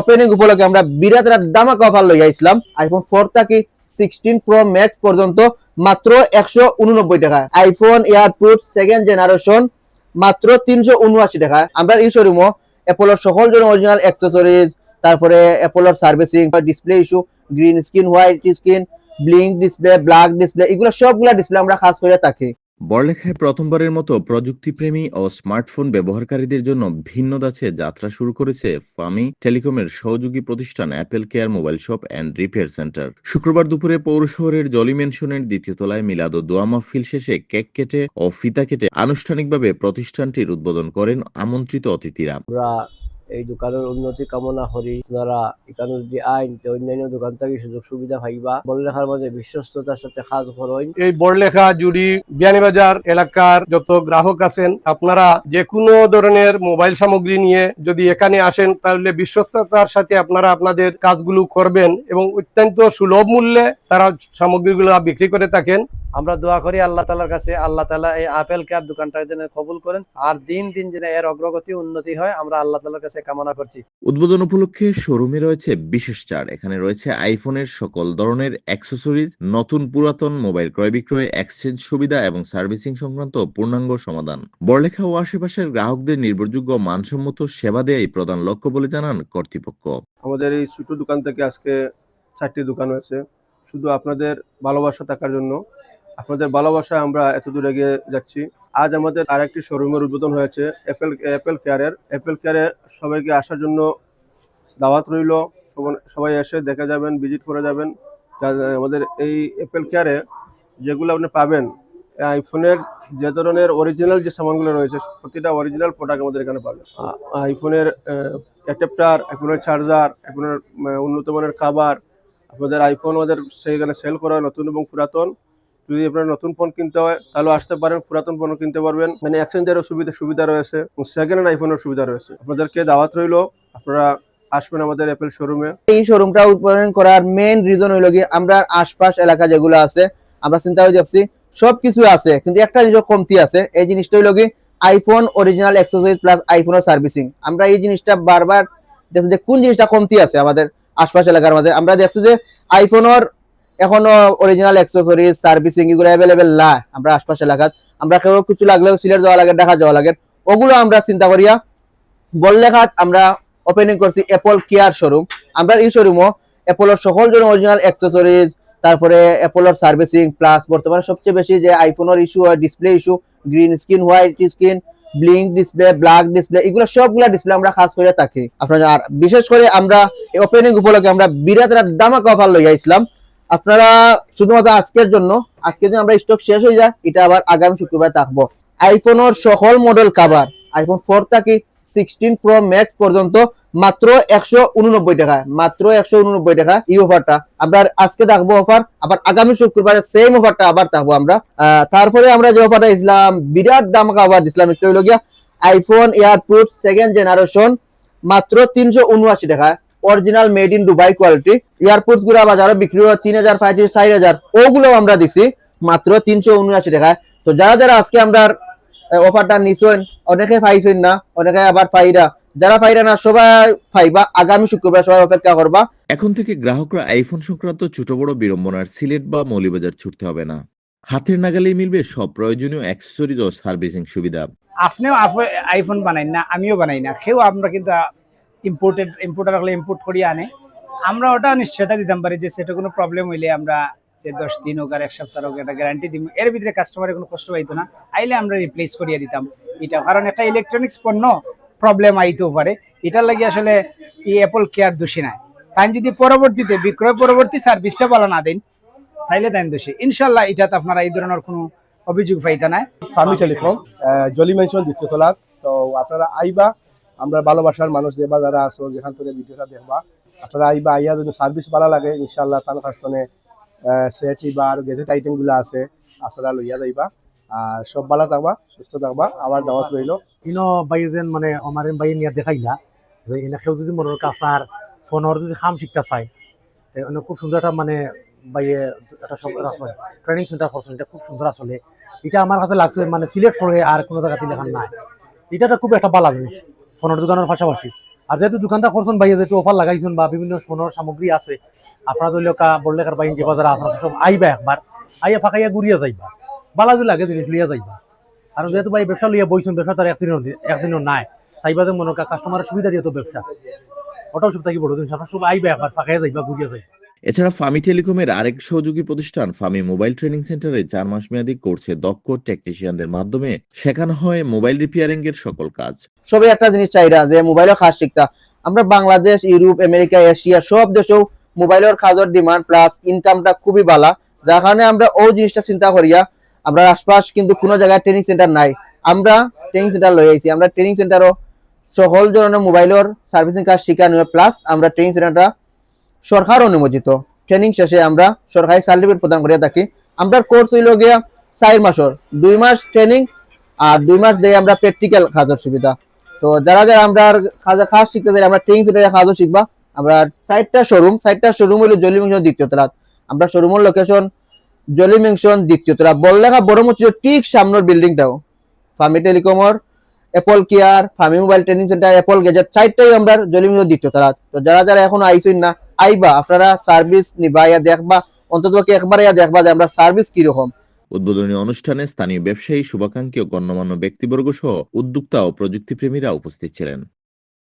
Opening উপলক্ষে আমরা বিরাট লই আইছিলাম আইফোন ফোর থাকি সিক্সটিন প্রো ম্যাক্স পর্যন্ত মাত্র একশো উননব্বই টাকা। IPhone air proof second generation মাত্র তিনশো উনআশি টাকা। আমরা এই শোরুমও অ্যাপোলোর সকল জন অরিজিনাল অ্যাক্সেসরিজ তারপরে অ্যাপোলোর servicing display issue green screen white screen blink display black display এগুলো সবগুলা ডিসপ্লে আমরা খাস করে থাকি। বড়লেখায় প্রথমবারের মতো প্রযুক্তিপ্রেমী ও স্মার্টফোন ব্যবহারকারীদের জন্য ভিন্ন দাছে যাত্রা শুরু করেছে ফামি টেলিকমের সহযোগী প্রতিষ্ঠান Apple care mobile shop and repair center. শুক্রবার দুপুরে পৌর শহরের জলি মেনশনের দ্বিতীয় তলায় মিলাদ ও দোয়া মাহফিল শেষে কেক কেটে ও ফিতা কেটে আনুষ্ঠানিকভাবে প্রতিষ্ঠানটির উদ্বোধন করেন আমন্ত্রিত অতিথিরা। এই দোকানের উন্নতি কামনা করি। আপনারা এখানে যদি আইন তো অন্যান্য দোকান থেকে সুযোগ সুবিধা পাইবা। বড়লেখার মাঝে বিশ্বস্ততার সাথে কাজ করেন। এই বড়লেখা জুড়ি বিয়ানীবাজার এলাকার যত গ্রাহক আছেন আপনারা যে কোনো ধরনের মোবাইল সামগ্রী নিয়ে যদি এখানে আসেন তাহলে বিশ্বস্ততার সাথে আপনারা আপনাদের কাজগুলো করবেন এবং অত্যন্ত সুলভ মূল্যে তারা সামগ্রীগুলো বিক্রি করে থাকেন। আমরা দোয়া করি আল্লাহ তালার কাছে আল্লাহ তালা এই আপেল কেয়ার দোকানটা যেন কবুল করেন। আর দিন দিন যেন এর অগ্রগতি উন্নতি হয় আমরা আল্লাহ তালার কাছে কামনা করছি। উদ্বোধন উপলক্ষে শোরুমে রয়েছে বিশেষ ছাড় এখানে রয়েছে আইফোনের সকল ধরনের অ্যাক্সেসরিজ নতুন পুরাতন মোবাইল ক্রয় বিক্রয় এক্সচেঞ্জ সুবিধা এবং সার্ভিসিং সংক্রান্ত পূর্ণাঙ্গ সমাধান। বড়লেখা ও আশেপাশের গ্রাহকদের নির্ভরযোগ্য মানসম্মত সেবা দেয়াই প্রধান লক্ষ্য বলে জানান কর্তৃপক্ষ। আমাদের এই ছোট দোকান থেকে আজকে চারটি দোকান হয়েছে শুধু আপনাদের ভালোবাসা থাকার জন্য আপনাদের ভালোবাসায় আমরা এত দূর এগিয়ে যাচ্ছি। আজ আমাদের আরেকটি শোরুমের উদ্বোধন হয়েছে অ্যাপেল অ্যাপেল কেয়ারের অ্যাপেল কেয়ারে সবাইকে আসার জন্য দাওয়াত রইল। সবাই- এসে দেখে যাবেন ভিজিট করে যাবেন। আমাদের এই অ্যাপেল কেয়ারে যেগুলো আপনি পাবেন আইফোনের যে ধরনের অরিজিনাল যে সামানগুলো রয়েছে, প্রতিটা অরিজিনাল প্রোডাক্ট আমাদের এখানে পাবেন। আইফোনের অ্যাডাপ্টার আইফোনের চার্জার আইফোনের উন্নত মানের খাবার আপনাদের আইফোন আমাদের সেখানে সেল করা নতুন এবং পুরাতন। যদি আপনার নতুন ফোন কিনতে হয়, তাহলে আসতে পারেন, পুরাতন ফোন কিনতে পারবেন। মানে এক্সচেঞ্জেরও সুবিধা সুবিধা রয়েছে সেকেন্ড হ্যান্ড আইফোনের সুবিধা রয়েছে। আপনাদেরকে দাওয়াত রইল, আপনারা আসবেন আমাদের অ্যাপেল শোরুমে এই শোরুমটা উৎপাদন করার মেইন রিজন হইল কি, আমরা আশপাশ এলাকা যেগুলো আছে, আমরা চিন্তা করে দেখছি সবকিছু আছে, কিন্তু একটা জিনিস কমতি আছে। এই জিনিসটা হইল কি আইফোন অরিজিনাল এক্সেসরিজ প্লাস আইফোনের সার্ভিসিং আমরা এই জিনিসটা বারবার দেখছি যে কোন জিনিসটা কমতি আছে আমাদের আশপাশ এলাকার মধ্যে আমরা দেখছি যে আইফোনের এখনও অরিজিনাল এক্সেসরিজ সার্ভিসিং এগুলো অ্যাভেলেবেল না আমরা আশপাশ এলাকাত আমরা কেউ কিছু লাগলেও সিলেট যাওয়া লাগে, ঢাকা যাওয়া লাগে। ওগুলো আমরা চিন্তা করিয়া বললেখাত আমরা ওপেনিং করছি অ্যাপল কেয়ার শোরুম আমরা এই শোরুমও অ্যাপোলোর সকল জন অরিজিনাল অ্যাক্সেসরিজ তারপরে অ্যাপোলোর সার্ভিসিং প্লাস বর্তমানে সবচেয়ে বেশি যে আইফোনের ইস্যু হয় display issue green screen white screen blink display black display এগুলো সবগুলা ডিসপ্লে আমরা খাস করে থাকি। আপনারা আর বিশেষ করে আমরা ওপেনিং উপলক্ষে আমরা বিরাট দামাকা অফার লই আইছিলাম আপনারা শুধুমাত্র আজকের জন্য আজকে যদি আমরা স্টক শেষ হয়ে যায় এটা আবার আগামী শুক্রবার থাকব। আইফোনের সকল মডেল কাভার আইফোন ফোর থাকি সিক্সটিন প্রো ম্যাক্স পর্যন্ত, মাত্র একশো উননব্বই টাকা মাত্র একশো উননব্বই টাকা এই অফারটা আমরা আজকে থাকব অফার আবার আগামী শুক্রবার সেম অফারটা আবার থাকব আমরা। তারপরে আমরা যে অফারটা দিছিলাম, বিরাট দাম অফার দিছিলাম, একটু হইল iPhone air proof second generation মাত্র তিনশো উনআশি টাকা original made in Dubai quality এয়ারপোর্টসগুলা বাজারে বিক্রি হয় তিন হাজার পঁয়ত্রিশ চার হাজার ওগুলো আমরা দিছি মাত্র তিনশো উনআশি টাকায়। তো যারা যারা আজকে আমরা অফারটা নিছেন অনেকে পাইছেন না অনেকে আবার পাইরা। যারা পাইরা না সবাই পাইবা। আগামী শুক্রবার সবাই অপেক্ষা করবা। এখন থেকে গ্রাহকরা আইফোন সংক্রান্ত ছোট বড় বিড়ম্বনার সিলেট বা মৌলিবাজার ছুটতে হবে না। হাতের নাগালেই মিলবে সব প্রয়োজনীয় অ্যাক্সেসরিজ ও সার্ভিসিং সুবিধা। আপনিও আইফোন বানাই না আমিও বানাই না। সেও আমরা কিন্তু ইম্পোর্টেড হলে ইম্পোর্ট করিয়ে আনে। আমরা ওটা নিশ্চয়তা দিতাম পারি যে সেটা কোনো প্রবলেম হইলে আমরা যে দশ দিন হোক আর এক সপ্তাহ হোক একটা গ্যারান্টি দিব এর ভিতরে কাস্টমারের কোনো কষ্ট পাইতো না। আইলে আমরা রিপ্লেস করিয়ে দিতাম। এটা কারণ একটা ইলেকট্রনিক্স পণ্য প্রবলেম আইতেও পারে। এটার লাগে আসলে এই অ্যাপল কেয়ার দোষী নাই। তাই যদি পরবর্তীতে, বিক্রয় পরবর্তী সার্ভিসটা ভালো না দেন, তাইলে তাই দোষী। ইনশাল্লাহ এটাতে আপনারা এই ধরনের কোনো অভিযোগ পাইতা নাই। ফার্মি টেলিকম জলি মেনশন দ্বিতীয় তলা তো আপনারা আইবা আমরা ভালোবাসার মানুষ যেবা যারা আছো যেখান থেকে ভিডিওটা দেখবা আপনারা আইবা আইয়া যদি সার্ভিস ভালো লাগে ইনশাল্লাহ তার কাছ থেকে সেট বা আর গেজেট আইটেমগুলো আছে আপনারা লইয়া যাইবা। আর সব ভালো থাকবা সুস্থ থাকবা আবার দাওয়াত রইল। ইনো বাই যেন মানে আমার বাই নিয়ে দেখাইলা যে এনেকেও যদি মনের কাফার ফোনের যদি খাম শিখতে চায় তে অনেক খুব সুন্দর একটা মানে বাইয়ে একটা সব ট্রেনিং সেন্টার করছেন এটা খুব সুন্দর আসলে। এটা আমার কাছে লাগছে মানে সিলেক্ট করে আর কোনো জায়গাতে লেখা নাই। এটা খুব একটা ভালো জিনিস। ফোনের দোকানের পাশাপাশি। আর যেহেতু দোকানটা করছেন ভাইয়া যেহেতু অফার লাগাইছেন বা বিভিন্ন ফোনের সামগ্রী আছে আপনারা ধরলে কা বললেখার বাইন বাজারে আপনারা সব আইবা একবার আইয়া ফাঁকাইয়া ঘুরিয়া যাইবা বালা যদি লাগে জিনিস লইয়া যাইবা আর যেহেতু ভাই, ব্যবসা লইয়া বইছেন ব্যবসা তার একদিনও একদিনও নাই। চাইবা যে মনে কাস্টমারের সুবিধা দিয়ে তো ব্যবসা। ওটাও সব থাকি বড় আপনার সব আইবা একবার ফাঁকাইয়া যাইবা ঘুরিয়া যাইবা এছাড়া ফামি টেলিকমের আরেক সহযোগী প্রতিষ্ঠান ফামি মোবাইল ট্রেনিং সেন্টারে চার মাস মেয়াদী কোর্সে দক্ষ টেকনিশিয়ানদের মাধ্যমে শেখানো হয় মোবাইল রিপেয়ারিং এর সকল কাজ। সবাই একটা জিনিস চাইরা যে মোবাইলের কাজ শিখতা আমরা বাংলাদেশ, ইউরোপ, আমেরিকা, এশিয়া সব দেশেও মোবাইলের কাজের ডিমান্ড প্লাস ইনকামটা খুবই ভালো যার কারণে আমরা ও জিনিসটা চিন্তা করিয়া আমরা আশপাশ কিন্তু কোনো জায়গায় ট্রেনিং সেন্টার নাই। আমরা ট্রেনিং সেন্টার লই আইছি। আমরা ট্রেনিং সেন্টারও সকল ধরনের মোবাইলের সার্ভিসিং কাজ শেখানো প্লাস আমরা ট্রেনিং সেন্টারটা সরকার অনুমোদিত। ট্রেনিং শেষে আমরা সরকারি সার্টিফিকেট প্রদান করিয়া থাকি। আমরা কোর্স হইল গিয়া চার মাসের। দুই মাস ট্রেনিং আর দুই মাস দিয়ে আমরা প্র্যাকটিক্যাল কাজের সুবিধা। তো যারা যারা আমরা কাজ কাজ শিখতে চাই, আমরা ট্রেনিং সেন্টারে কাজও শিখবা। আমরা চারটা শোরুম চারটা শোরুম হলো জলি মেনশন দ্বিতীয় তলাত। আমরা শোরুমের লোকেশন জলি মেনশন দ্বিতীয় তলা বললেখা বড় মসজিদের ঠিক সামনের বিল্ডিংটাও Fermi টেলিকমর Apple care Farmi mobile training center Apple gadget চারটাই আমরা জলি মেনশন দ্বিতীয় তলাত। তো যারা যারা এখন আইসুন না আইবা, আপনারা সার্ভিস নিবা, ইয়া দেখবা, অন্তত একবার ইয়া দেখবা যে আমরা সার্ভিস কীরকম। উদ্বোধনী অনুষ্ঠানে স্থানীয় ব্যবসায়ী, শুভাকাঙ্ক্ষী ও গণ্যমান্য ব্যক্তিবর্গ সহ উদ্যোক্তা ও প্রযুক্তিপ্রেমীরা উপস্থিত ছিলেন।